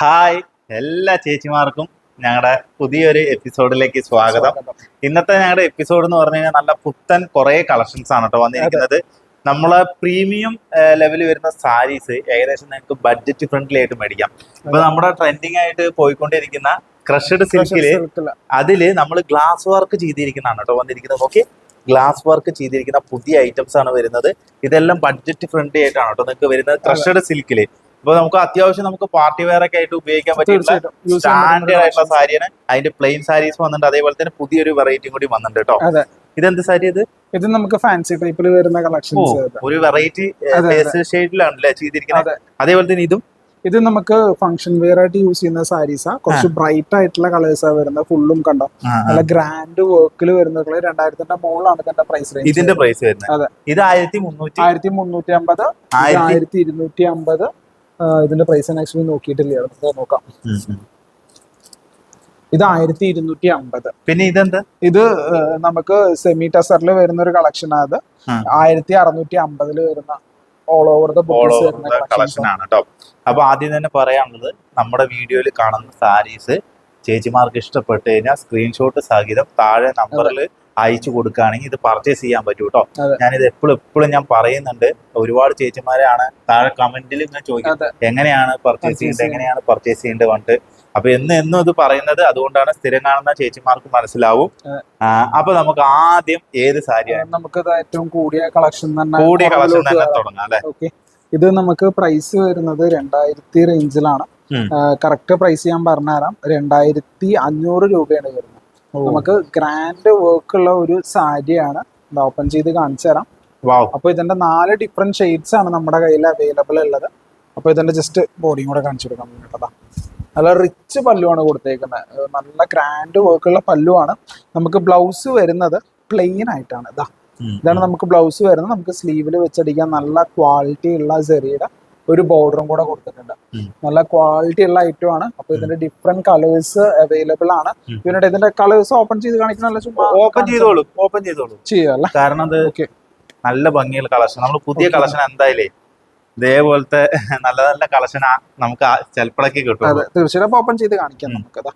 Hi എല്ലാ ചേച്ചിമാർക്കും ഞങ്ങളുടെ പുതിയൊരു എപ്പിസോഡിലേക്ക് സ്വാഗതം. ഇന്നത്തെ ഞങ്ങളുടെ എപ്പിസോഡ് എന്ന് പറഞ്ഞു കഴിഞ്ഞാൽ നല്ല പുത്തൻ കുറെ കളക്ഷൻസ് ആണ് കേട്ടോ വന്നിരിക്കുന്നത്. നമ്മൾ പ്രീമിയം ലെവലിൽ വരുന്ന സാരീസ് ഏകദേശം നിങ്ങൾക്ക് ബഡ്ജറ്റ് ഫ്രണ്ട്ലി ആയിട്ട് മേടിക്കാം. ഇപ്പൊ നമ്മുടെ ട്രെൻഡിങ് ആയിട്ട് പോയിക്കൊണ്ടിരിക്കുന്ന ക്രഷഡ് സിൽക്കിൽ അതിൽ നമ്മൾ ഗ്ലാസ് വർക്ക് ചെയ്തിരിക്കുന്നതാണ് കേട്ടോ വന്നിരിക്കുന്നത്. ഓക്കെ ഗ്ലാസ് വർക്ക് ചെയ്തിരിക്കുന്ന പുതിയ ഐറ്റംസ് ആണ് വരുന്നത്. ഇതെല്ലാം ബഡ്ജറ്റ് ഫ്രണ്ട്ലി ആയിട്ടാണ് കേട്ടോ നിങ്ങൾക്ക് വരുന്നത്. ക്രഷഡ് സിൽക്കിൽ ഇപ്പൊ നമുക്ക് അത്യാവശ്യം നമുക്ക് പാർട്ടി വെയർ ഒക്കെ ആയിട്ട് ഉപയോഗിക്കാൻ Use സ്റ്റാൻഡേർഡ് ആയിട്ടുള്ള സാരിയാണ്. അതിന്റെ പ്ലെയിൻ സാരീസ് വന്നിട്ടുണ്ട്. അതേപോലെ തന്നെ പുതിയൊരു വെറൈറ്റിയും കൂടി വന്നിട്ടുണ്ട് കേട്ടോ. ഇതെന്ത് സാരി ഇത്? ഇത് നമുക്ക് ഫാൻസി ടൈപ്പിൽ വരുന്ന കളക്ഷൻ കളക്ഷൻസ് ഒരു വെറൈറ്റി. ഷെയ്ഡിലാണല്ലേ ചെയ്തിരിക്കുന്നത്? അതേപോലെ തന്നെ ഇതും? ഇത് നമുക്ക് ഫംഗ്ഷൻ വെയർ ആയിട്ട് യൂസ് ചെയ്യുന്ന സാരീസാ കുറച്ച് ബ്രൈറ്റ് ആയിട്ടുള്ള കളേഴ്സാ വരുന്നത്. ഫുള്ളും കണ്ടോ. നല്ല ഗ്രാൻഡ് വർക്കിൽ വരുന്ന രണ്ടായിരത്തിന്റെ മുകളിലാണ് ഇതിന്റെ പ്രൈസ് റേഞ്ച് ഇതിന്റെ പ്രൈസ് വരുന്നത്. അതെ. ഇത് ആയിരത്തി മുന്നൂറ്റി ആയിരത്തി മുന്നൂറ്റി അമ്പത് ആയിരത്തി ഇരുന്നൂറ്റി അമ്പത് ഇതിന്റെ പ്രൈസ് ആക്ച്വലി നോക്കിയിട്ടില്ല. നോക്കാം. ഇത് ആയിരത്തി ഇരുന്നൂറ്റി അമ്പത് പിന്നെ ഇതെന്താ? ഇത് നമുക്ക് സെമി ടസറിൽ വരുന്ന ഒരു കളക്ഷൻ അത്. ആയിരത്തി അറുന്നൂറ്റി അമ്പതിൽ വരുന്ന ഓൾ ഓവർ ദ കളക്ഷൻ ആണ് കേട്ടോ അപ്പൊ ആദ്യം തന്നെ പറയാനുള്ളത് നമ്മുടെ വീഡിയോയിൽ കാണുന്ന സാരീസ് ചേച്ചിമാർക്ക് ഇഷ്ടപ്പെട്ട് കഴിഞ്ഞാൽ സ്ക്രീൻഷോട്ട് സഹിതം താഴെ നമ്പറിൽ അയച്ചു കൊടുക്കുകയാണെങ്കിൽ ഇത് പർച്ചേസ് ചെയ്യാൻ പറ്റും കേട്ടോ. ഞാനിത് എപ്പോഴും എപ്പോഴും ഞാൻ പറയുന്നുണ്ട്. ഒരുപാട് ചേച്ചിമാരാണ് താഴെ കമന്റിൽ ഞാൻ ചോദിക്കുന്നത് എങ്ങനെയാണ് പർച്ചേസ് ചെയ്യേണ്ടത്? എങ്ങനെയാണ് പർച്ചേസ് ചെയ്യേണ്ടത് പറഞ്ഞിട്ട്. അപ്പൊ എന്ന് എന്നും ഇത് പറയുന്നത് അതുകൊണ്ടാണ് സ്ഥിരം കാണുന്ന ചേച്ചിമാർക്ക് മനസ്സിലാവും. അപ്പൊ നമുക്ക് ആദ്യം ഏത് സാരിയാണ്? നമുക്ക് ഏറ്റവും കൂടിയ കളക്ഷൻ തന്നെ കൂടിയ കളക്ഷൻ തന്നെ. തുടങ്ങാം അല്ലെ? ഇത് നമുക്ക് പ്രൈസ് വരുന്നത് രണ്ടായിരത്തി റേഞ്ചിലാണ്. കറക്റ്റ് പ്രൈസ് ഞാൻ പറഞ്ഞുതരാം. രണ്ടായിരത്തി അഞ്ഞൂറ് രൂപയാണ് വരുന്നത്. നമുക്ക് ഗ്രാൻഡ് വർക്ക് ഉള്ള ഒരു സാരിയാണ് ഓപ്പൺ ചെയ്ത് കാണിച്ചു തരാം. അപ്പൊ ഇതിന്റെ നാല് ഡിഫറെന്റ് ഷെയ്ഡ്സ് ആണ് നമ്മുടെ കയ്യിൽ അവൈലബിൾ ഉള്ളത്. അപ്പൊ ഇതിന്റെ ജസ്റ്റ് ബോഡിയും കൂടെ കാണിച്ചു കൊടുക്കാം കേട്ടതാ നല്ല റിച്ച് പല്ലുവാണ് കൊടുത്തേക്കുന്നത്. നല്ല ഗ്രാൻഡ് വർക്ക് ഉള്ള പല്ലുവാണ്. നമുക്ക് ബ്ലൗസ് വരുന്നത് പ്ലെയിൻ ആയിട്ടാണ്. ഇതാ. ഇതാണ് നമുക്ക് ബ്ലൗസ് വരുന്നത്. നമുക്ക് സ്ലീവിൽ വെച്ചടിക്കാൻ നല്ല ക്വാളിറ്റി ഉള്ള സെറിയുടെ ഒരു ബോർഡറും കൂടെ കൊടുത്തിട്ടുണ്ട്. നല്ല ക്വാളിറ്റി ഉള്ള ഐറ്റം ആണ്. അപ്പൊ ഇതിന്റെ ഡിഫറെന്റ് കളേഴ്സ് അവൈലബിൾ ആണ്. ഉം. ഇതിന്റെ കളേഴ്സ് ഓപ്പൺ ചെയ്ത് കാണിക്കുന്ന ഓപ്പൺ ചെയ്തോളൂ. ഓപ്പൺ ചെയ്തോളൂ. ചെയ്യാല്ല കാരണം അത് നല്ല ഭംഗിയുള്ള കളക്ഷൻ നമ്മൾ പുതിയ. കളക്ഷൻ എന്തായാലേ ഇതേപോലത്തെ നല്ല നല്ല കളക്ഷൻ നമുക്ക് ചിലപ്പോഴൊക്കെ കിട്ടും അതെ. തീർച്ചയായിട്ടും ഓപ്പൺ ചെയ്ത് കാണിക്കാം നമുക്ക് നമുക്കതാ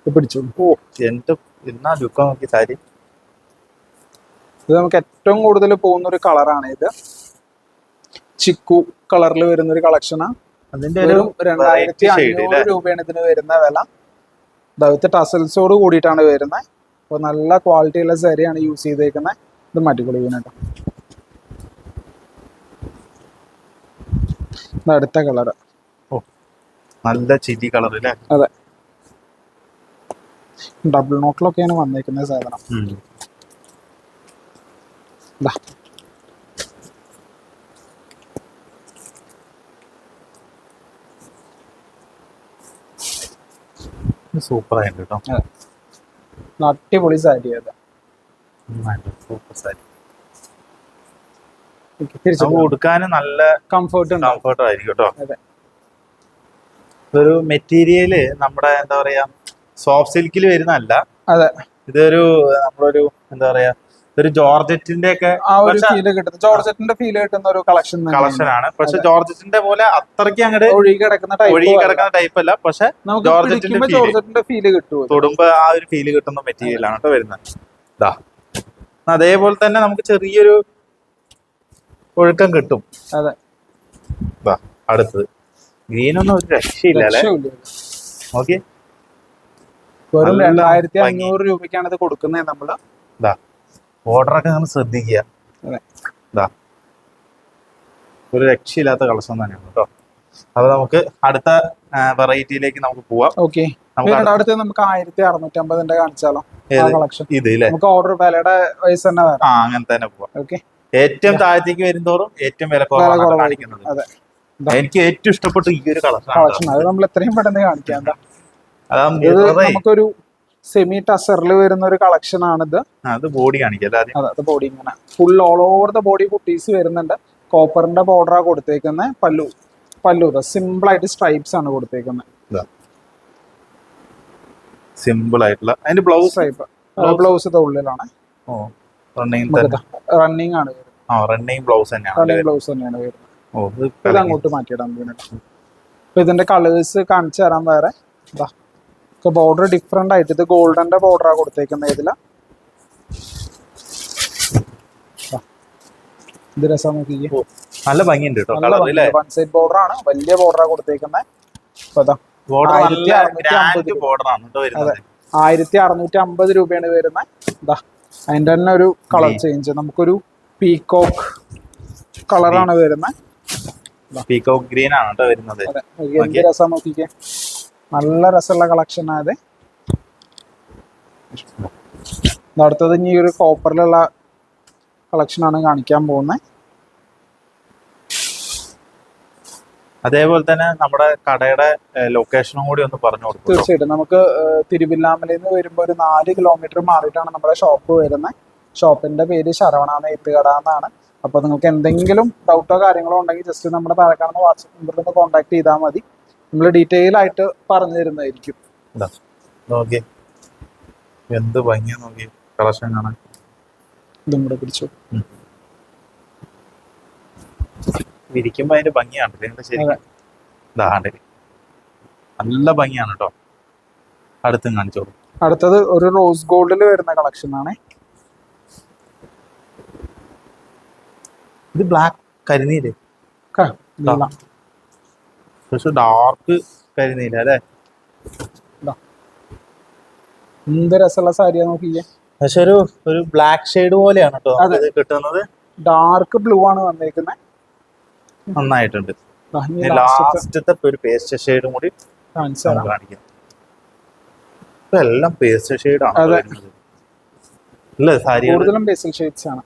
ഇത് പിടിച്ചോളൂ ഓ എന്ത് എന്നാ ലുക്കം നോക്കി സാരി? ഇത് നമുക്ക് ഏറ്റവും കൂടുതൽ പോകുന്ന ഒരു കളറാണ് ഇത്. ചിക്കു കളറിൽ വരുന്ന ഒരു കളക്ഷനാണ് അതിന്റെ ഒരു രണ്ടായിരത്തി അഞ്ഞൂറ് രൂപയാണ് ഇതിന് വരുന്ന വില. ദൗത്യ ടസൽസോട് കൂടിയിട്ടാണ് വരുന്നത് അപ്പോൾ നല്ല ക്വാളിറ്റി ഉള്ള സാരിയാണ് യൂസ് ചെയ്തേക്കുന്നത് ഇത് ഇത് അടുത്ത കളർ ഓ നല്ല ചിരി കളർ അല്ലേ അതെ. ഡബിൾ നോട്ടിലൊക്കെയാണ് വന്നേക്കുന്ന സാധനം. സൂപ്പർ ആയിട്ട് കേട്ടോ അടിപൊളി സാരി അത്. സൂപ്പർ സാരി. ഉടുക്കാനും നല്ല കംഫർട്ട് കംഫർട്ട് ആയിരിക്കും കേട്ടോ ഒരു മെറ്റീരിയൽ നമ്മുടെ എന്താ പറയാ സോഫ്റ്റ് സിൽക്കിൽ വരുന്നല്ല അതെ. ഇതൊരു നമ്മളൊരു എന്താ പറയാ ഒരു ജോർജറ്റിന്റെ ഒക്കെ ആ ഒരു ഫീൽ ജോർജറ്റിന്റെ ഫീൽ കിട്ടുന്ന ഒരു കളക്ഷൻ കളക്ഷൻ ആണ്. പക്ഷെ ജോർജറ്റിന്റെ പോലെ അത്രയ്ക്ക് അങ്ങോട്ട് ഒഴുകി കിടക്കുന്ന ഒഴുകി ടൈപ്പ് കിടക്കുന്ന ടൈപ്പ് അല്ല. പക്ഷെ ജോർജറ്റിന്റെ ഫീൽ കിട്ടും തൊടുമ്പോ ആ ഒരു ഫീൽ കിട്ടുന്ന മെറ്റീരിയൽ ആണ് കേട്ടോ വരുന്നത്. ഇതാ അതേപോലെ തന്നെ നമുക്ക് ചെറിയൊരു ഒഴുക്കം കിട്ടും. അതെ. അടുത്തത്. ഗ്രീനൊന്നും ഒരു രക്ഷയില്ല അല്ലെ. ഓക്കെ വെറും രണ്ടായിരത്തി. അഞ്ഞൂറ് രൂപയ്ക്കാണ് ഇത് കൊടുക്കുന്നത് നമ്മൾ. ഓർഡറൊക്കെ നിങ്ങൾ ശ്രദ്ധിക്കുക. ഇതാ ഒരു രക്ഷയില്ലാത്ത കളക്ഷൻ തന്നെയാണ് കേട്ടോ. അപ്പൊ നമുക്ക് അടുത്ത വെറൈറ്റിയിലേക്ക് നമുക്ക് പോവാം. ഓക്കെ. അടുത്ത് നമുക്ക് ആയിരത്തി അറുന്നൂറ്റമ്പതിന്റെ കാണിച്ചാലോ? കളക്ഷൻ. ഇത് നമുക്ക് ഓർഡർ വിലയുടെ വയസ്സ് തന്നെ ആ അങ്ങനെ തന്നെ പോവാം. ഓക്കെ. ഏറ്റവും താഴത്തേക്ക് വരുന്തോറും ഏറ്റവും വില കുറവാണ്. കാണിക്കുന്നത്. എനിക്ക് ഏറ്റവും ഇഷ്ടപ്പെട്ട ഈ ഒരു കളക്ഷൻ. കളക്ഷൻ അത് നമ്മൾ എത്രയും പെട്ടെന്ന് കാണിക്കാം. നമുക്കൊരു സെമി ടസറിൽ വരുന്ന ഒരു കളക്ഷൻ ആണിത് അത് ബോഡി അതെ ബോഡി ഇങ്ങനെ. Full all over the body കുട്ടീസ് വരുന്നുണ്ട്. കോപ്പറിന്റെ ബോർഡറാ കൊടുത്തേക്കുന്നത് പല്ലു പല്ലു സിമ്പിൾ ആയിട്ട് സ്ട്രൈപ്സ് ആണ് കൊടുത്തേക്കുന്നത് സിമ്പിൾ ആയിട്ടുള്ള അതിന്റെ ബ്ലൗസ് സ്ട്രൈപ്പ്. ബ്ലൗസ് ഉള്ളിലാണ്. റണ്ണിങ് ആണ് റണ്ണിങ് ബ്ലൗസ് തന്നെയാണ് ബ്ലൗസ് തന്നെയാണ് വരുന്നത്. ഇത് അങ്ങോട്ട് മാറ്റിയിടാം ഇതിനെ. ഇതിന്റെ കളേഴ്സ് കാണിച്ചു തരാൻ വേറെ. ഇതാ. ബോർഡർ ഡിഫറെന്റ് ആയിട്ട് ഇത് ഗോൾഡന്റെ ആ കൊടുത്തേക്കുന്നത് ഇതില. ദാ. ഇത് രസം നോക്കിക്കേ. നല്ല ഭംഗിയുണ്ട് കേട്ടോ വൺ സൈഡ് ബോർഡർ ആണ്. വലിയ ബോർഡറാ കൊടുത്തേക്കുന്നത് ആയിരത്തി അറുന്നൂറ്റി അമ്പത് രൂപയാണ് വരുന്നത് ഇതാ അതിന്റെ തന്നെ ഒരു കളർ ചേഞ്ച് നമുക്കൊരു പീകോക്ക് കളറാണ് വരുന്നത് പീകോക്ക് ഗ്രീൻ ആണ് കേട്ടോ വരുന്നത്. രസം നോക്കിക്കേ. നല്ല രസമുള്ള കളക്ഷൻ അത് അടുത്തത് ഇനി ഒരു കോപ്പറിലുള്ള കളക്ഷൻ ആണ് കാണിക്കാൻ പോകുന്നത്. അതേപോലെ തന്നെ നമ്മുടെ കടയുടെ ലൊക്കേഷനും കൂടി ഒന്ന് പറഞ്ഞു കൊടുക്കും. തീർച്ചയായിട്ടും. നമുക്ക് തിരുവില്ലാമലയിൽ നിന്ന് വരുമ്പോൾ ഒരു നാല് കിലോമീറ്റർ മാറിയിട്ടാണ് നമ്മുടെ ഷോപ്പ് വരുന്നത്. ഷോപ്പിന്റെ പേര് ശരവണ നെയ്ത്തുകട എന്നാണ്. അപ്പോൾ നിങ്ങൾക്ക് എന്തെങ്കിലും ഡൗട്ടോ കാര്യങ്ങളോ ഉണ്ടെങ്കിൽ ജസ്റ്റ് നമ്മുടെ താഴെ കാണുന്ന വാട്സപ്പ് നമ്പറിൽ ഒന്ന് കോൺടാക്ട് ചെയ്താൽ മതി. നമ്മൾ ഡീറ്റെയിൽ ആയിട്ട് പറഞ്ഞു തരുന്നതായിരിക്കും. നോക്കി. എന്ത് ഭംഗിയാ നോക്കി. കളക്ഷൻ കാണാൻ. ഇതും കൂടെ പിടിച്ചു. വിരിക്കുമ്പോ അതിന്റെ ഭംഗിയാണ് ശരി. നല്ല ഭംഗിയാണ് കേട്ടോ അടുത്തും കാണിച്ചോളൂ. അടുത്തത് ഒരു റോസ് ഗോൾഡിൽ വരുന്ന കളക്ഷൻ ആണ്. ഇത് ബ്ലാക്ക് കരിനീര്. പക്ഷെ ഡാർക്ക് കരിനീല അല്ലേ? എന്ത് രസമുള്ള സാരിയാ നോക്കിയേ പക്ഷെ ഒരു ഒരു ബ്ലാക്ക് ഷെയ്ഡ് പോലെയാണ് കേട്ടോ. ഇത് കിട്ടുന്നത്. ഡാർക്ക് ബ്ലൂ ആണ് വന്നേക്കുന്നത് നന്നായിട്ടുണ്ട്. ലാസ്റ്റത്തെ ഒരു പേസ്റ്റ് ഷെയ്ഡും കൂടി കാണിക്കാം. ഇപ്പൊ എല്ലാം പേസ്റ്റ് ഷെയ്ഡാണ് അല്ലേ സാരികൾ കൂടുതലും ബേസിൽ ഷെയ്ഡ്സ് ആണ്.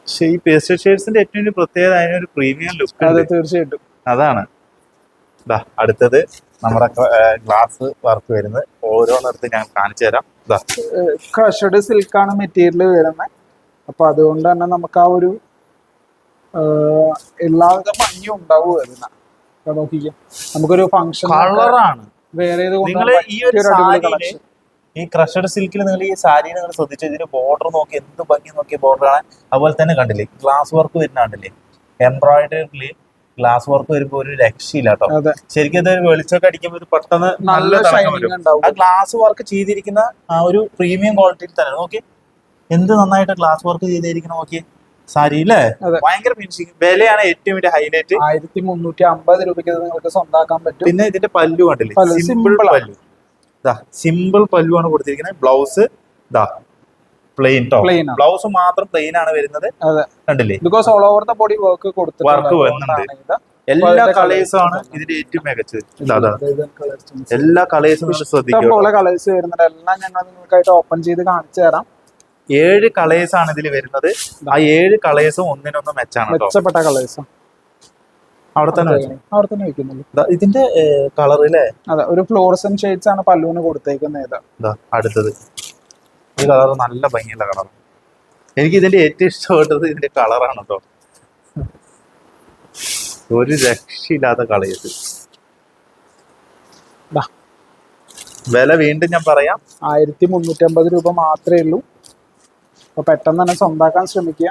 പക്ഷെ ഈ പേസ്റ്റ് ഷെയ്ഡ്സിന്റെ ഏറ്റവും വലിയ പ്രത്യേകത അതിനൊരു പ്രീമിയം ലുക്ക് അതെ തീർച്ചയായിട്ടും. അതാണ്. ഇതാ അടുത്തത് നമ്മുടെ ഗ്ലാസ് വർക്ക് വരുന്നത്. ഓരോന്നിടത്ത് ഞാൻ കാണിച്ചു തരാം. ദാ. ക്രഷഡ് സിൽക്കാണ് മെറ്റീരിയൽ വരുന്നത് അപ്പൊ അതുകൊണ്ട് തന്നെ നമുക്ക് ആ ഒരു എല്ലാവിധ ഭംഗിയും ഉണ്ടാവും നോക്കിക്കാം. നമുക്കൊരു ഫംഗ്ഷൻ കളറാണ് വേറെ ഇത് ഈ ക്രഷഡ് സിൽക്കിൽ നിങ്ങൾ ഈ സാരി നിങ്ങൾ ശ്രദ്ധിച്ചു? ഇതിന് ബോർഡർ നോക്കി എന്ത് ഭംഗി നോക്കിയ ബോർഡർ ആണ്. അതുപോലെ തന്നെ കണ്ടില്ലേ ഗ്ലാസ് വർക്ക് വരുന്ന കണ്ടില്ലേ? എംബ്രോയിഡറിയിൽ ഗ്ലാസ് വർക്ക് വരുമ്പോ ഒരു രക്ഷയില്ല കേട്ടോ ശരിക്കും ഇത് വെളിച്ചൊക്കെ അടിക്കുമ്പോൾ ഇത് പെട്ടെന്ന് നല്ല ആ ഗ്ലാസ് വർക്ക് ചെയ്തിരിക്കുന്ന ആ ഒരു പ്രീമിയം ക്വാളിറ്റിയിൽ തന്നെ. നോക്കി എന്ത് നന്നായിട്ട് ഗ്ലാസ് വർക്ക് ചെയ്തിരിക്കണം നോക്കി സാരി അല്ലേ. ഭയങ്കര ഫിനിഷിങ് വിലയാണ് ഏറ്റവും വലിയ ഹൈലൈറ്റ് ആയിരത്തി മുന്നൂറ്റി അമ്പത് രൂപയ്ക്ക് നിങ്ങൾക്ക് സ്വന്താക്കാൻ പറ്റും. പിന്നെ ഇതിന്റെ പല്ലു കണ്ടില്ലേ? സിമ്പിൾ. പല്ലു. സിമ്പിൾ പല്ലു ആണ് കൊടുത്തിരിക്കുന്നത്. ബ്ലൗസ് ഇതാ പ്ലെയിൻ Plain ബ്ലൗസ് മാത്രം പ്ലെയിൻ ആണ് വരുന്നത്. കണ്ടില്ലേ? Because all over the body work കൊടുത്തു വർക്ക് വന്നിട്ടുണ്ട് എല്ലാ കളേഴ്സും ആണ് ഇതിന്റെ ഏറ്റവും മികച്ചത്. എല്ലാ കളേഴ്സും ശ്രദ്ധിക്കും കളേഴ്സ് വരുന്നുണ്ട് എല്ലാം ഞങ്ങൾ നിങ്ങൾക്കായിട്ട് ഓപ്പൺ ചെയ്ത് കാണിച്ചു തരാം. ഏഴ് കളേഴ്സ് ആണ് ഇതിൽ വരുന്നത്. ആ ഏഴ് കളേഴ്സും ഒന്നിനൊന്ന് മെച്ചാണ് മെച്ചപ്പെട്ട കളേഴ്സ് അവിടെ തന്നെ അവിടെ തന്നെ വെക്കുന്നുള്ളൂ. ദാ ഇതിന്റെ കളർ അല്ലേ അതെ ഒരു ഫ്ലോറസൻ ഷെയ്ഡ്സ് ആണ് പല്ലുവിന് കൊടുത്തേക്കുന്നത് അടുത്തത്. ഈ കളർ നല്ല ഭംഗിയുള്ള കളർ എനിക്ക് ഇതിന്റെ ഏറ്റവും ഇഷ്ടപ്പെട്ടത് ഇതിന്റെ കളറാണ് കേട്ടോ ഒരു രക്ഷയില്ലാത്ത കളയത്. വില വീണ്ടും ഞാൻ പറയാം. ആയിരത്തി മുന്നൂറ്റി അമ്പത് രൂപ മാത്രമേ ഉള്ളൂ. അപ്പൊ പെട്ടെന്ന് തന്നെ സ്വന്താക്കാൻ ശ്രമിക്കുക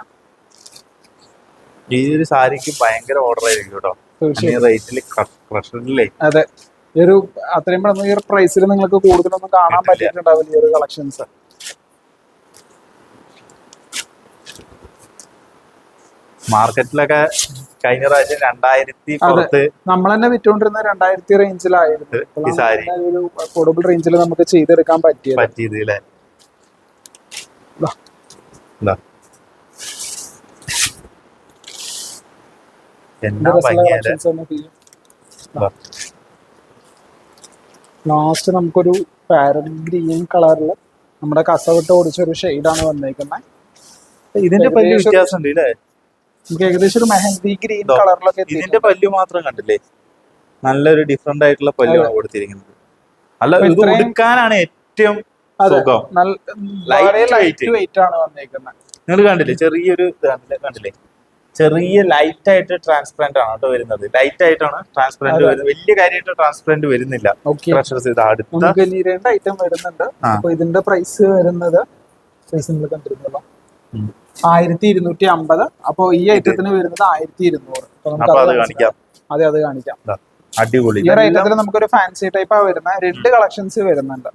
ഈ ഒരു സാരിക്ക് ഭയങ്കര ഓർഡർ ആയിരിക്കും കേട്ടോ തീർച്ചയായും. റേറ്റിൽ അതെ. ഈ ഒരു അത്രയും ഈ ഒരു പ്രൈസിൽ നിങ്ങൾക്ക് കൂടുതലൊന്നും കാണാൻ. പറ്റിയിട്ടുണ്ടാവില്ല ഈ ഒരു കളക്ഷൻസ് മാർക്കറ്റിലൊക്കെ കഴിഞ്ഞ പ്രാവശ്യം രണ്ടായിരത്തി പുറത്ത് നമ്മൾ തന്നെ വിറ്റുകൊണ്ടിരുന്ന രണ്ടായിരത്തി റേഞ്ചിലായിരുന്നു. അഫോർഡബിൾ റേഞ്ചിൽ നമുക്ക് ചെയ്തെടുക്കാൻ പറ്റിയത്. പറ്റിയത് അല്ലേ ദാ. ഇതാ. എന്നാ ഭംഗിയല്ലേ? ലാസ്റ്റ് നമുക്കൊരു പാരറ്റ് ഗ്രീൻ കളറിൽ നമ്മുടെ കസവിട്ട് ഓടിച്ചൊരു ഷെയ്ഡാണ് വന്നേക്കുന്നത് ഇതിന്റെ വലിയ വ്യത്യാസം ഉണ്ട് നമുക്ക് ഏകദേശം ഒരു മെഹന്തി ഗ്രീൻ കളറിലൊക്കെ ഇതിന്റെ പല്ല് മാത്രം കണ്ടില്ലേ? നല്ലൊരു ഡിഫറെന്റ് ആയിട്ടുള്ള പല്ലുവാണ് കൊടുത്തിരിക്കുന്നത്. അല്ല ഇത് കൊടുക്കാനാണ് ഏറ്റവും സുഖം. ലൈറ്റ് വെയിറ്റ് ആണ് വന്നേക്കുന്നത് നിങ്ങൾ കണ്ടില്ലേ? ചെറിയൊരു കണ്ടില്ലേ? ചെറിയ ലൈറ്റ് ആയിട്ട് ട്രാൻസ്പെറന്റ് ആണ് കേട്ടോ വരുന്നത്. ലൈറ്റ് ആയിട്ടാണ് ട്രാൻസ്പെറന്റ്. വരുന്നത്. വലിയ കാര്യമായിട്ട് ട്രാൻസ്പെറന്റ് വരുന്നില്ല. അടുത്ത രണ്ട് ഐറ്റം വരുന്നുണ്ട്. ഇതിന്റെ പ്രൈസ് വരുന്നത് പ്രൈസ് നിങ്ങൾ കണ്ടിരുന്നല്ലോ. ഉം. ആയിരത്തി ഇരുന്നൂറ്റി അമ്പത് അപ്പൊ ഈ ഐറ്റത്തിന് വരുന്നത് ആയിരത്തി ഇരുന്നൂറ് അത് അത് കാണിക്കാം. അടിപൊളി. ഈ ഒരു ഐറ്റത്തിൽ നമുക്കൊരു ഫാൻസി ടൈപ്പാ വരുന്ന. രണ്ട് കളക്ഷൻസ് വരുന്നുണ്ട്.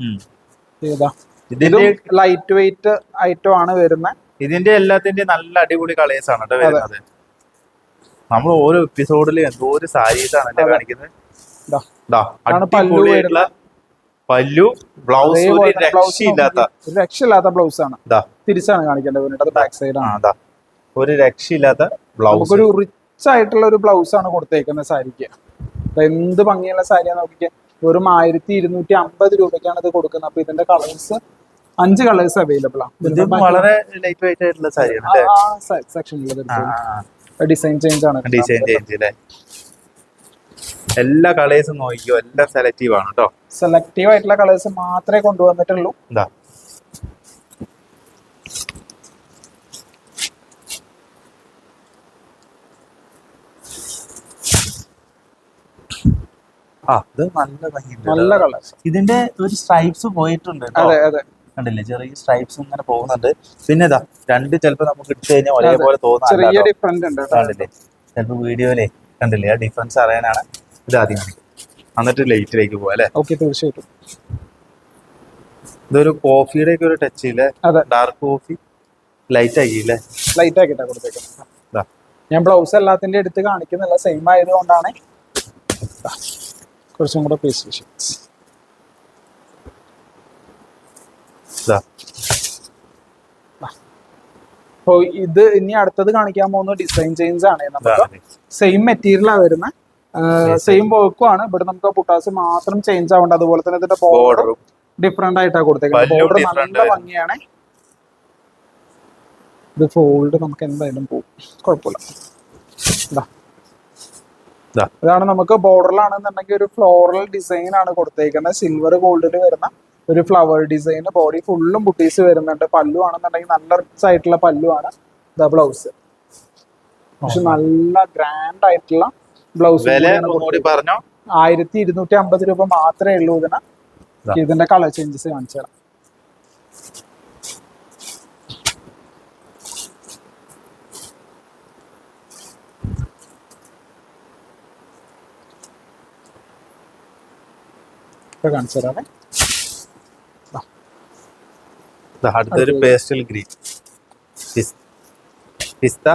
ഏതാ ഇതിന്റെ ലൈറ്റ് വെയിറ്റ് ഐറ്റം ആണ് വരുന്നത് ഇതിന്റെ എല്ലാത്തിന്റെ നല്ല അടിപൊളി കളേഴ്സ് ആണ് കേട്ടോ വരുന്നത്. നമ്മൾ ഓരോ എപ്പിസോഡിൽ എന്തോ ഒരു സാരീസ് ആണ് അല്ലേ കാണിക്കുന്നത്. പല്ലു ബ്ലൗസ് രക്ഷയില്ലാത്ത രക്ഷയില്ലാത്ത ബ്ലൗസ് ആണ്. തിരിച്ചാണ് കാണിക്കേണ്ടത് അത് ബാക്ക് സൈഡ് ആണ്. ദാ ഒരു രക്ഷയില്ലാത്ത ബ്ലൗസ് ഒരു റിച്ച് ആയിട്ടുള്ള ഒരു ബ്ലൗസ് ആണ് കൊടുത്തേക്കുന്നത് സാരിക്ക്. എന്ത് ഭംഗിയുള്ള സാരിയാണ് നോക്കിക്കേ. വെറും ആയിരത്തി ഇരുന്നൂറ്റി അമ്പത് രൂപയ്ക്കാണ് ഇത് കൊടുക്കുന്നത്. അപ്പൊ ഇതിന്റെ കളേഴ്സ് അഞ്ച് കളേഴ്സ് അവൈലബിൾ ആണ്. വളരെ ലൈറ്റ് വെയിറ്റ് ആയിട്ടുള്ള സാരിയാണ് സെക്ഷനിൽ ഡിസൈൻ ചേഞ്ച് ആണ്. ഡിസൈൻ ചേഞ്ച് അല്ലേ എല്ലാ കളേഴ്സും നോക്കിയോ എല്ലാം സെലക്റ്റീവ് ആണ് കേട്ടോ. സെലക്റ്റീവ് ആയിട്ടുള്ള കളേഴ്സ് മാത്രമേ കൊണ്ടുവന്നിട്ടുള്ളൂ. ഇത് നല്ല ഭംഗിയുണ്ട് നല്ല കളേഴ്സ് ഇതിന്റെ ഒരു സ്ട്രൈപ്സ് പോയിട്ടുണ്ട് അതെ അതെ. കണ്ടില്ലേ? ചെറിയ സ്ട്രൈപ്സ് ഇങ്ങനെ പോകുന്നുണ്ട്. പിന്നെ ഇതാ രണ്ട് ചിലപ്പോ നമുക്ക് ഇട്ട് കഴിഞ്ഞാൽ ഒരേപോലെ ചെറിയ തോന്നുന്നു ഉണ്ട് കണ്ടില്ലേ? ചിലപ്പോ വീഡിയോയിലേ കണ്ടില്ലേ? ആ ഡിഫറൻസ് അറിയാനാണ് ഇത് ആദ്യം എന്നിട്ട് ലൈറ്റിലേക്ക് പോവാ അല്ലെ? ഓക്കെ തീർച്ചയായിട്ടും. ഇതൊരു കോഫിയുടെ ഒക്കെ ഒരു ടച്ച് ഇല്ലേ? അതെ. ഡാർക്ക് കോഫി ലൈറ്റ് ആക്കിയില്ലേ ലൈറ്റ് ആക്കിട്ടാ കൊടുത്തേക്കാം. ഞാൻ ബ്ലൗസ് എല്ലാത്തിന്റെ എടുത്ത് കാണിക്കുന്നില്ല. സെയിം ആയതുകൊണ്ടാണ്. കുറച്ചും കൂടെ പേസ്റ്റ് ഷീറ്റ്സ് ഇതാ അപ്പോൾ ഇത് ഇനി അടുത്തത് കാണിക്കാൻ പോകുന്ന ഡിസൈൻ ചേഞ്ച് ആണ്. നമുക്ക് സെയിം മെറ്റീരിയലാണ് വരുന്ന. സെയിം വർക്കും ആണ്. ഇവിടെ നമുക്ക് പുട്ടാസ് മാത്രം ചേഞ്ച് ആവേണ്ട. അതുപോലെ തന്നെ ഇതിന്റെ ബോർഡർ ഡിഫറെന്റ് ആയിട്ടാണ് കൊടുത്തേക്കുന്നത് ബോർഡർ നല്ല ഭംഗിയാണ്. ഇത് ഫോൾഡ് നമുക്ക് എന്തായാലും പോകും കുഴപ്പമില്ല. ഇതാ. ഇതാണ് നമുക്ക് ബോർഡറിലാണെന്നുണ്ടെങ്കിൽ ഒരു ഫ്ലോറൽ ഡിസൈൻ ആണ് കൊടുത്തേക്കുന്നത്. സിൽവർ ഗോൾഡിൽ വരുന്ന ഒരു ഫ്ലവർ ഡിസൈൻ ബോഡി ഫുള്ളും ബുട്ടീസ് വരുന്നുണ്ട്. പല്ലു ആണെന്നുണ്ടെങ്കിൽ നല്ല റിച്ച് ആയിട്ടുള്ള പല്ലു ആണ് ദ ബ്ലൗസ് പക്ഷെ നല്ല ഗ്രാൻഡ് ആയിട്ടുള്ള ബ്ലൗസ് ആയിരത്തി ഇരുന്നൂറ്റി അമ്പത് രൂപ മാത്രമേ ഉള്ളൂ ഇതിന്. ഇതാ. ഇതിന്റെ കളർ ചേഞ്ചസ് കാണിച്ചു തരാം ഇപ്പൊ കാണിച്ചു തരാമേ അടുത്തൊരു പേസ്റ്റൽ ഗ്രീൻ. പിസ്ത.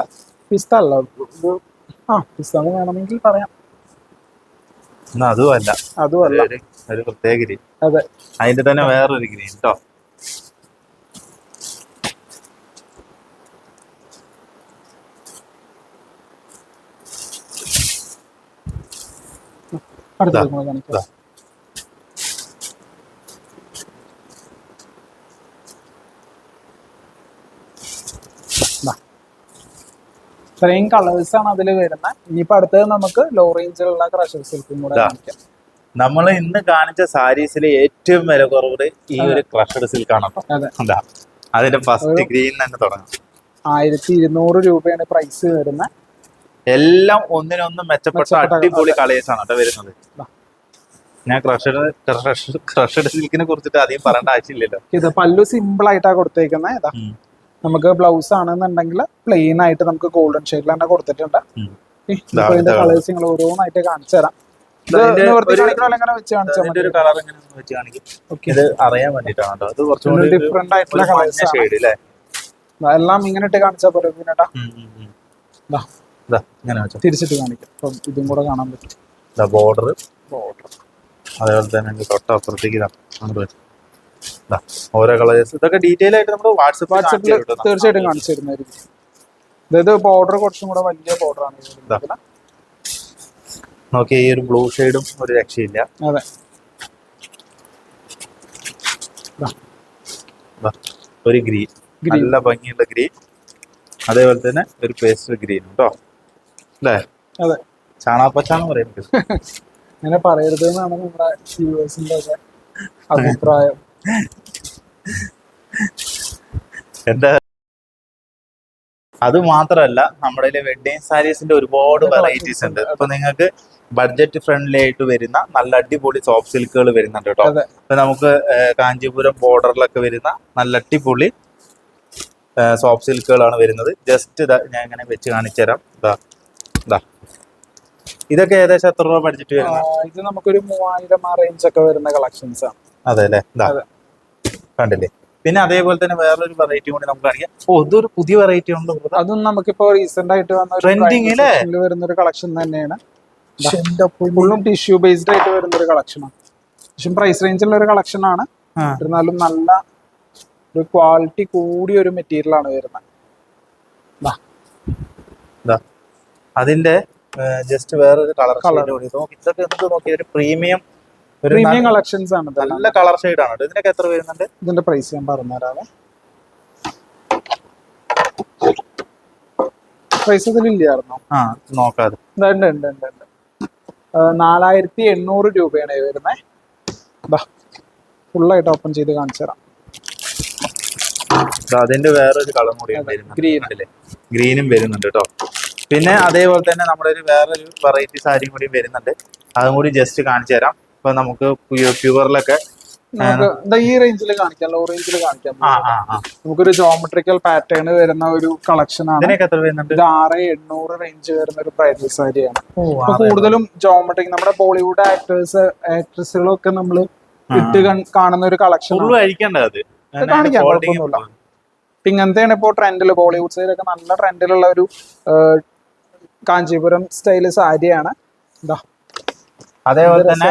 പിസ്ത അല്ല ആ പിസ്ത എന്ന് വേണമെങ്കിൽ പറയാം. അതുമല്ല അതും അല്ല. അതും അല്ല. ഒരു പ്രത്യേക ഗ്രീൻ. അതെ. അതിന്റെ തന്നെ വേറൊരു ഗ്രീൻ കേട്ടോ. കൂടെ കാണിക്കാം ഇതാ. ഇത്രയും കളേഴ്സ് ആണ് അതിൽ വരുന്നത് ഇനിയിപ്പോ അടുത്തത് നമുക്ക് ലോ റേഞ്ചിലുള്ള ക്രഷർ സിൽക്കും കൂടെ കാണിക്കാം. നമ്മൾ ഇന്ന് കാണിച്ച സാരീസിലെ ഏറ്റവും വില കുറവ് ഈ ഒരു ക്രഷഡ് സിൽക്ക് ആണ് അതെ. അതിന്റെ ഫസ്റ്റ് ഗ്രീൻ തന്നെ തുടങ്ങാം. ആയിരത്തി ഇരുന്നൂറ് രൂപയാണ് പ്രൈസ് വരുന്നത് എല്ലാം ഒന്നിനൊന്നും മെച്ചപ്പെട്ട അടിപൊളി കളേഴ്സ് ആണ് കേട്ടോ വരുന്നത്. ഞാൻ ക്രഷഡ് ക്രഷഡ് സിൽക്കിനെ കുറിച്ചിട്ട് അധികം പറയേണ്ട ആവശ്യമില്ലല്ലോ. ഇത് പല്ലു സിമ്പിൾ ആയിട്ടാണ് കൊടുത്തേക്കുന്നത്. നമുക്ക് ബ്ലൗസ് ആണെന്നുണ്ടെങ്കിൽ പ്ലെയിൻ ആയിട്ട് നമുക്ക് ഗോൾഡൻ ഷെയ്ഡിൽ തന്നെ കൊടുത്തിട്ടുണ്ട്. ഇതിന്റെ കളേഴ്സ് നിങ്ങൾ ഓരോന്നായിട്ട് കാണിച്ചു തരാം. ഡിഫറെന്റ് ആയിട്ടുള്ള കളേഴ്സ് എല്ലാം ഇങ്ങനെ ഇട്ട് കാണിച്ചാൽ പിന്നെട്ടാ തിരിച്ചിട്ട് കാണിക്കാം. അപ്പം ഇതും കൂടെ കാണാൻ പറ്റും. ബോർഡർ ബോർഡർ അതേപോലെ തന്നെ തൊട്ടപ്പുറത്തേക്ക് അങ്ങോട്ട് ഓരോ കളേഴ്സ് ഇതൊക്കെ ഡീറ്റെയിൽ ആയിട്ട് നമ്മൾ വാട്സപ്പ് വാട്സപ്പിൽ തീർച്ചയായിട്ടും കാണിച്ചു തരുന്നതായിരിക്കും. അതായത് ബോർഡർ കുറച്ചും കൂടെ വലിയ ബോർഡർ ആണ് നോക്കി ഈ ഒരു ബ്ലൂ ഷെയ്ഡും ഒരു രക്ഷയില്ല. അതെ. ഒരു ഗ്രീൻ നല്ല ഭംഗിയുള്ള ഗ്രീൻ അതേപോലെ തന്നെ ഒരു പേസ്റ്റൽ ഗ്രീൻ കേട്ടോ അല്ലേ? അതെ. ചാണാപ്പച്ചാന്ന് പറയുന്നത് അങ്ങനെ പറയരുത് എന്നാണ് നമ്മുടെ അഭിപ്രായം. എന്താ? അത് മാത്രമല്ല നമ്മുടെ വെഡിങ് സാരീസിന്റെ ഒരുപാട് വെറൈറ്റീസ് ഉണ്ട്. ഇപ്പൊ നിങ്ങൾക്ക് ബഡ്ജറ്റ് ഫ്രണ്ട്ലി ആയിട്ട് വരുന്ന നല്ല അടിപൊളി സോഫ്റ്റ് സിൽക്കുകൾ വരുന്നുണ്ട് കേട്ടോ. ഇപ്പൊ നമുക്ക് കാഞ്ചീപുരം ബോർഡറിലൊക്കെ വരുന്ന നല്ല അടിപൊളി സോഫ്റ്റ് സിൽക്കുകളാണ് വരുന്നത്. ജസ്റ്റ് ഇതാ ഞാൻ ഇങ്ങനെ വെച്ച് കാണിച്ചു തരാം. ഇതാ ഇതാ. ഇതൊക്കെ ഏകദേശം എത്ര രൂപ ബഡ്ജറ്റ് വരുന്നത്? ഇത് നമുക്കൊരു മൂവായിരം ആ റേഞ്ച് ഒക്കെ വരുന്ന കളക്ഷൻസ് ആണ്. അതെ. അല്ലേ കണ്ടില്ലേ? പിന്നെ അതേപോലെ തന്നെ വേറൊരു വെറൈറ്റി കൂടി നമുക്ക് കാണിക്കാം ഓ ഇതൊരു പുതിയ വെറൈറ്റി ഉണ്ട്. അതും നമുക്കിപ്പോ റീസെന്റ് ആയിട്ട് വന്ന ട്രെൻഡിങ്? വരുന്ന ഒരു കളക്ഷൻ തന്നെയാണ്. ഫുള്ളും ടിഷ്യൂ ബേസ്ഡ് ആയിട്ട് വരുന്ന ഒരു കളക്ഷനാണ് പക്ഷെ പ്രൈസ് റേഞ്ചിലുള്ള ഒരു കളക്ഷൻ ആണ്. എന്നാലും എന്നിരുന്നാലും നല്ല ഒരു ക്വാളിറ്റി കൂടിയ ഒരു മെറ്റീരിയൽ ആണ് വരുന്നത്. ദാ, അതിന്റെ ജസ്റ്റ് വേറൊരു കളർ കളർ ഇതൊക്കെ എന്ത് നോക്കിയാൽ ഒരു പ്രീമിയം പ്രീമിയം കളക്ഷൻസ് ആണ് നല്ല കളർ ഷെയ്ഡ് ആണ്. ഇതിനൊക്കെ എത്ര വരുന്നുണ്ട്? ഇതിന്റെ പ്രൈസ് ഞാൻ പറഞ്ഞുതരാവേ പ്രൈസ് ഇതിലില്ലായിരുന്നോ ആ നോക്കാതെ. ഉണ്ട് ഉണ്ട് ഉണ്ട് ഉണ്ട്. നാലായിരത്തി എണ്ണൂറ് രൂപയാണ് വരുന്നത് ഫുള്ളായിട്ട് ഓപ്പൺ ചെയ്ത് കാണിച്ചു തരാം. അതിന്റെ വേറൊരു കളർ കൂടി ഗ്രീനും വരുന്നുണ്ട്. കേട്ടോ പിന്നെ അതേപോലെ തന്നെ നമ്മുടെ ഒരു വേറൊരു വെറൈറ്റി സാരിയും കൂടി വരുന്നുണ്ട്. അതും കൂടി ജസ്റ്റ് കാണിച്ചു തരാം. ഇപ്പൊ നമുക്ക് പ്യുവറിലൊക്കെ ഈ റേഞ്ചിൽ കാണിക്കാം ലോ റേഞ്ചിൽ കാണിക്കാം. നമുക്കൊരു ജോമെട്രിക്കൽ പാറ്റേൺ വരുന്ന ഒരു കളക്ഷൻ ആണ്. ഇത് ആറ് എണ്ണൂറ് റേഞ്ച് വരുന്ന ഒരു ബ്രൈഡൽ സാരിയാണ് ഇപ്പൊ കൂടുതലും ജോമെട്രിക് നമ്മുടെ ബോളിവുഡ് ആക്ടേഴ്സ് ആക്ട്രസുകളൊക്കെ നമ്മൾ ഇട്ട് കാണുന്ന ഒരു കളക്ഷൻ കാണിക്കാം, കുഴപ്പമൊന്നുമില്ല. ഇങ്ങനത്തെയാണ് ഇപ്പോൾ ട്രെൻഡിൽ ബോളിവുഡ് സൈഡിലൊക്കെ നല്ല ട്രെൻഡിലുള്ള ഒരു കാഞ്ചീപുരം സ്റ്റൈൽ സാരിയാണ്. ഇതാ, അതേപോലെ തന്നെ.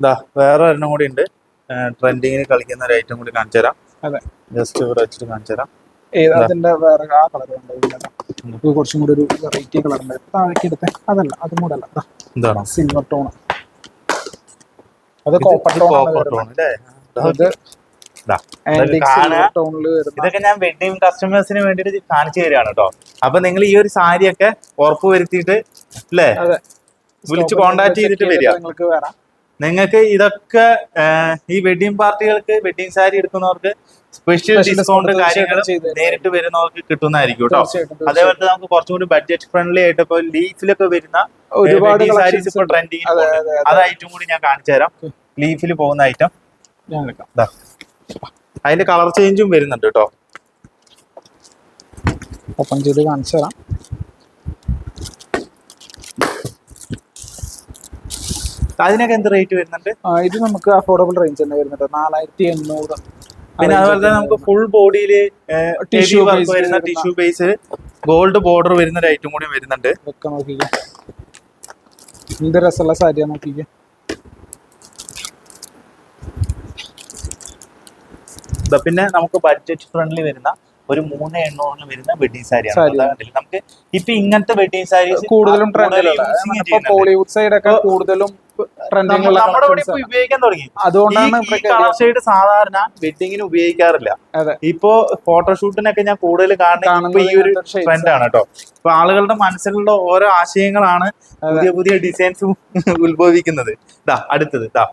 ഇതാ വേറെ ഒരെണ്ണം കൂടി ഉണ്ട്. ട്രെൻഡിങ്ങിന് കളിക്കുന്ന ഒരു ഐറ്റം കൂടി കാണിച്ചു തരാം. ജസ്റ്റ് ഇവിടെ വെച്ചിട്ട് കാണിച്ചു തരാം. അതിന്റെ വേറെ ആ കളർ ഇത് കുറച്ചും കൂടി ഒരു വെറൈറ്റി കളർ ഉണ്ട്. താഴേക്ക് എടുത്തേ. അതല്ല അതും കൂടെ അല്ല എന്താണോ സിൽവർ ടോൺ അത് കോപ്പർ ടോൺ ഇത് ഇതൊക്കെ ഞാൻ വെഡിങ് കസ്റ്റമേഴ്സിന് വേണ്ടിട്ട് കാണിച്ചു തരികയാണ് കേട്ടോ. അപ്പൊ നിങ്ങൾ ഈ ഒരു സാരിയൊക്കെ ഉറപ്പ് വരുത്തിയിട്ട് അല്ലേ? വിളിച്ച് കോണ്ടാക്ട് ചെയ്തിട്ട് വരിക. നിങ്ങൾക്ക് ഇതൊക്കെ ഈ വെഡിങ് പാർട്ടികൾക്ക് വെഡിങ് സാരി എടുക്കുന്നവർക്ക് സ്പെഷ്യൽ ഡിസ്കൗണ്ട് കാര്യങ്ങൾ. നേരിട്ട് വരുന്നവർക്ക് കിട്ടുന്നതായിരിക്കും കേട്ടോ. അതേപോലെ തന്നെ നമുക്ക് കുറച്ചും കൂടി ബഡ്ജറ്റ് ഫ്രണ്ട്ലി ആയിട്ട് ഇപ്പൊ ലീഫിലൊക്കെ വരുന്ന ഒരുപാട് സാരീസ് ഇപ്പൊ ട്രെൻഡിങ് അതെ ഐറ്റം കൂടി ഞാൻ കാണിച്ചു തരാം. ലീഫിൽ പോകുന്ന ഐറ്റം അതിന്റെ കളർ ചേഞ്ചും വരുന്നുണ്ട് കേട്ടോ. ഓപ്പൺ ചെയ്ത് കാണിച്ചു തരാം. അതിനൊക്കെ എന്ത് റേറ്റ് വരുന്നുണ്ട്? ഇത് നമുക്ക് അഫോർഡബിൾ റേഞ്ച് തന്നെ വരുന്നുണ്ട്. നാലായിരത്തി എണ്ണൂറ് പിന്നെ അതുപോലെ തന്നെ നമുക്ക് ഫുൾ ബോഡിയിൽ ടിഷ്യൂ വർക്ക് വരുന്ന ടിഷ്യൂ ബേസ് ഗോൾഡ് ബോർഡർ വരുന്ന ഒരു ഐറ്റം കൂടി വരുന്നുണ്ട്. നോക്കിക്കേ. എന്ത് രസമുള്ള സാരിയാ നോക്കിക്കേ. പിന്നെ നമുക്ക് ബഡ്ജറ്റ് ഫ്രണ്ട്ലി വരുന്ന ഒരു മൂന്ന് എണ്ണൂറിന് വരുന്ന വെഡിങ് സാരിയാണ് സാരി. നമുക്ക് ഇപ്പൊ ഇങ്ങനത്തെ വെഡിങ് സാരീസ് കൂടുതലും ട്രെൻഡിലുള്ള ബോളിവുഡ് സൈഡ് ഒക്കെ കൂടുതലും നമ്മുടെ ഇവിടെ ഇപ്പൊ ഉപയോഗിക്കാൻ തുടങ്ങി. അതുകൊണ്ടാണ് ഈ കളർ ഷെയ്ഡ് സാധാരണ വെഡിങ്ങിന് ഉപയോഗിക്കാറില്ല. ഇപ്പോ ഫോട്ടോഷൂട്ടിനൊക്കെ ഞാൻ കൂടുതൽ കാണുന്നത് ഈ ഒരു ട്രെൻഡാണ് കേട്ടോ. ഇപ്പൊ ആളുകളുടെ മനസ്സിലുള്ള ഓരോ ആശയങ്ങളാണ് പുതിയ പുതിയ ഡിസൈൻസ് ഉത്ഭവിക്കുന്നത്. ഇതാ അടുത്തത് ഇതാ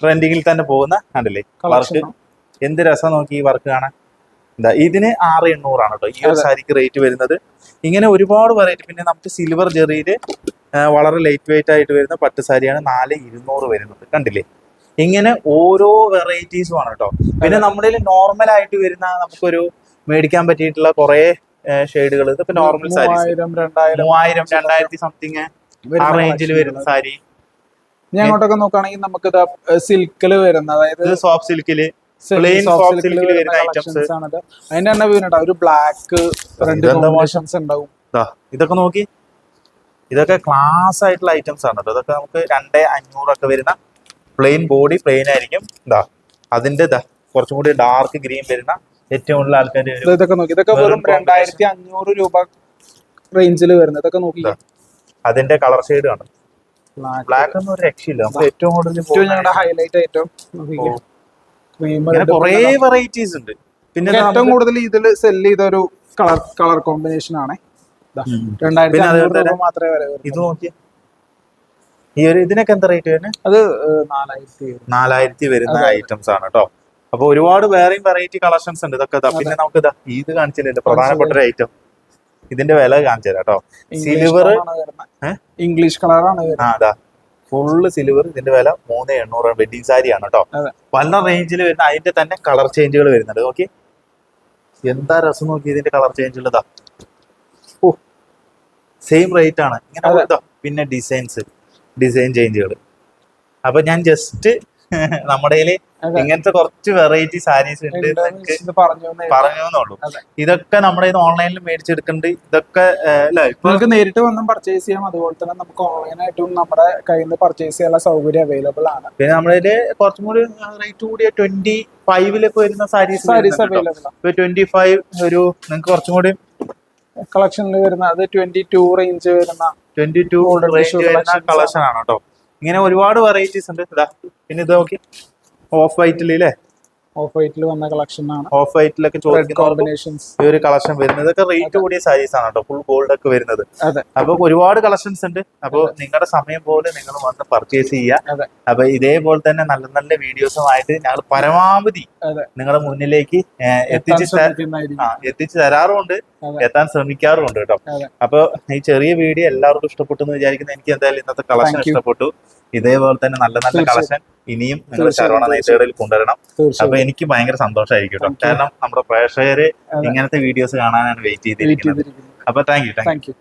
ട്രെൻഡിങ്ങിൽ തന്നെ പോകുന്ന കണ്ടില്ലേ? വർക്ക് എന്ത് രസം നോക്കി ഈ വർക്ക് കാണാൻ? എന്താ ഇതിന് ആറ് എണ്ണൂറാണ് കേട്ടോ. ഈ ഒരു സാരിക്ക് റേറ്റ് വരുന്നത്. ഇങ്ങനെ ഒരുപാട് വെറൈറ്റി പിന്നെ നമുക്ക് സിൽവർ ജെറിയിൽ വളരെ ലൈറ്റ് വെയിറ്റ് ആയിട്ട് വരുന്ന പട്ട് സാരിയാണ് നാല് ഇരുന്നൂറ് വരുന്നത്. കണ്ടില്ലേ? ഇങ്ങനെ ഓരോ വെറൈറ്റീസും ആണ് കേട്ടോ. പിന്നെ നമ്മുടെ നോർമൽ ആയിട്ട് വരുന്ന നമുക്കൊരു മേടിക്കാൻ പറ്റിയിട്ടുള്ള കുറെ ഷെയ്ഡുകൾ ഇതൊക്കെ നോർമൽ സാരി മൂവായിരം രണ്ടായിരം മൂവായിരം രണ്ടായിരത്തി സംതിങ് ആ റേഞ്ചിൽ വരുന്ന സാരി. ഇനി അങ്ങോട്ടൊക്കെ നോക്കുകയാണെങ്കിൽ നമുക്ക് സിൽക്കിൽ വരുന്ന അതായത് സോഫ്റ്റ് സിൽക്കിൽ. അതിന്റെ തന്നെ ഒരു ബ്ലാക്ക് ഉണ്ടാവും. ഇതൊക്കെ നോക്കി. ഇതൊക്കെ ക്ലാസ് ആയിട്ടുള്ള ഐറ്റംസ് ആണ് കേട്ടോ ഇതൊക്കെ നമുക്ക് രണ്ടേ അഞ്ഞൂറൊക്കെ വരുന്ന പ്ലെയിൻ ബോഡി പ്ലെയിൻ ആയിരിക്കും. ഇതാ അതിന്റെ ഇതാ കുറച്ചും കൂടി ഡാർക്ക് ഗ്രീൻ വരുന്ന ഏറ്റവും കൂടുതൽ ആൾക്കാർ ഇതൊക്കെ നോക്കി. ഇതൊക്കെ വെറും വെറും രണ്ടായിരത്തി അഞ്ഞൂറ് രൂപ റേഞ്ചിൽ വരുന്നത്. ഇതൊക്കെ നോക്കി. അതിന്റെ കളർ ഷെയ്ഡ് ആണ്. ബ്ലാക്ക് ഒന്നും ഒരു രക്ഷയില്ല. നമുക്ക് ഏറ്റവും കൂടുതൽ ഏറ്റവും ഞങ്ങളുടെ ഹൈലൈറ്റ് ഐറ്റം ഓ. കുറേ വെറൈറ്റീസ് ഉണ്ട്. പിന്നെ ഏറ്റവും കൂടുതൽ ഇതിൽ സെൽ ചെയ്ത ഒരു കളർ കളർ കോമ്പിനേഷൻ ആണ്. രണ്ടായിരത്തി മാത്രമേ വരെ. ഇത് നോക്കിയ. ഈ ഒരു ഇതിനൊക്കെ എന്താ റേറ്റ് വരുന്നത് അത് നാലായിരത്തി നാലായിരത്തി വരുന്ന ഐറ്റംസ് ആണ് കേട്ടോ അപ്പൊ ഒരുപാട് വേറെയും വെറൈറ്റി കളക്ഷൻസ് ഉണ്ട്. ഇതൊക്കെ. പിന്നെ നമുക്ക് ഇതാ ഇത് കാണിച്ചില്ല പ്രധാനപ്പെട്ട ഒരു ഐറ്റം ഇതിന്റെ വില കാണിച്ചു തരാം കേട്ടോ സിൽവർ ഇംഗ്ലീഷ് കളറാണ് ആ അതാ ഫുള്ള് സിൽവർ ഇതിന്റെ വില മൂന്ന് എണ്ണൂറ് വെഡിങ് സാരി ആണ് കേട്ടോ പല റേഞ്ചിൽ വരുന്ന അതിന്റെ തന്നെ കളർ ചേഞ്ചുകൾ വരുന്നുണ്ട്. ഓക്കെ എന്താ രസം നോക്കി ഇതിന്റെ കളർ ചേഞ്ച് ഉള്ളതാ സെയിം റേറ്റ് ആണ്. ഇങ്ങനെ കൊടുത്തോ. പിന്നെ ഡിസൈൻസ് ഡിസൈൻ ചേഞ്ചുകൾ അപ്പൊ ഞാൻ ജസ്റ്റ് നമ്മുടെ. ഇങ്ങനത്തെ കുറച്ച് വെറൈറ്റി സാരീസ് ഉണ്ട് പറഞ്ഞു. ഇതൊക്കെ നമ്മുടെ ഓൺലൈനിൽ മേടിച്ചെടുക്കുന്നുണ്ട് ഇതൊക്കെ നിങ്ങൾക്ക് നേരിട്ട് വന്നും പർച്ചേസ് ചെയ്യാം. അതുപോലെ തന്നെ നമുക്ക് ഓൺലൈനായിട്ടും നമ്മുടെ കയ്യിൽ നിന്ന് പർച്ചേസ് ചെയ്യാനുള്ള സൗകര്യം അവൈലബിൾ ആണ്. പിന്നെ നമ്മുടെ കുറച്ചും കൂടി റേറ്റ് കൂടിയ ട്വന്റി ഫൈവിലൊക്കെ വരുന്ന സാരീസ് ട്വന്റി ഫൈവ് ഒരു നിങ്ങൾക്ക് കുറച്ചും കൂടി കളക്ഷനിൽ വരുന്ന അത് ട്വന്റി ടു റേഞ്ച് വരുന്ന ട്വന്റി ടു റേഞ്ച് വരുന്ന കളക്ഷൻ ആണ് കേട്ടോ. ഇങ്ങനെ ഒരുപാട് വെറൈറ്റീസ് ഉണ്ട്. ഇതാ പിന്നെ ഇത് നോക്കി. ഓഫ് വൈറ്റിൽ അല്ലേ ഓഫ് വൈറ്റിൽ വന്ന കളക്ഷൻ ആണ്. ഓഫ് വൈറ്റിലൊക്കെ കോമ്പിനേഷൻസ് ഈ ഒരു കളക്ഷൻ വരുന്നത്. ഇതൊക്കെ റേറ്റ് കൂടിയ സാരീസ് ആണ് കേട്ടോ ഫുൾ ഗോൾഡ് ഒക്കെ വരുന്നത്. അപ്പൊ ഒരുപാട് കളക്ഷൻസ് ഉണ്ട്. അപ്പൊ നിങ്ങളുടെ സമയം പോലെ നിങ്ങൾ വന്ന് പർച്ചേസ് ചെയ്യുക. അപ്പൊ ഇതേപോലെ തന്നെ നല്ല നല്ല വീഡിയോസുമായിട്ട് ഞങ്ങൾ പരമാവധി. നിങ്ങളുടെ മുന്നിലേക്ക് എത്തിച്ചു എത്തിച്ചു തരാറുമുണ്ട്. എത്താൻ ശ്രമിക്കാറുമുണ്ട് കേട്ടോ. അപ്പൊ ഈ ചെറിയ വീഡിയോ എല്ലാവർക്കും ഇഷ്ടപ്പെട്ടു എന്ന് വിചാരിക്കുന്നു. എനിക്ക് എന്തായാലും ഇന്നത്തെ കളക്ഷൻ ഇഷ്ടപ്പെട്ടു. ഇതേപോലെ തന്നെ നല്ല നല്ല. കളക്ഷൻ ഇനിയും നിങ്ങൾ ശരവണ നെയ്ത്തേടിൽ കൊണ്ടുവരണം. അപ്പൊ എനിക്ക് ഭയങ്കര സന്തോഷമായിരിക്കും കേട്ടോ. കാരണം നമ്മുടെ പ്രേക്ഷകര്. ഇങ്ങനത്തെ വീഡിയോസ് കാണാനാണ് വെയിറ്റ് ചെയ്തിരിക്കുന്നത്. ചെയ്തിരിക്കുന്നു അപ്പൊ താങ്ക് യു താങ്ക് യു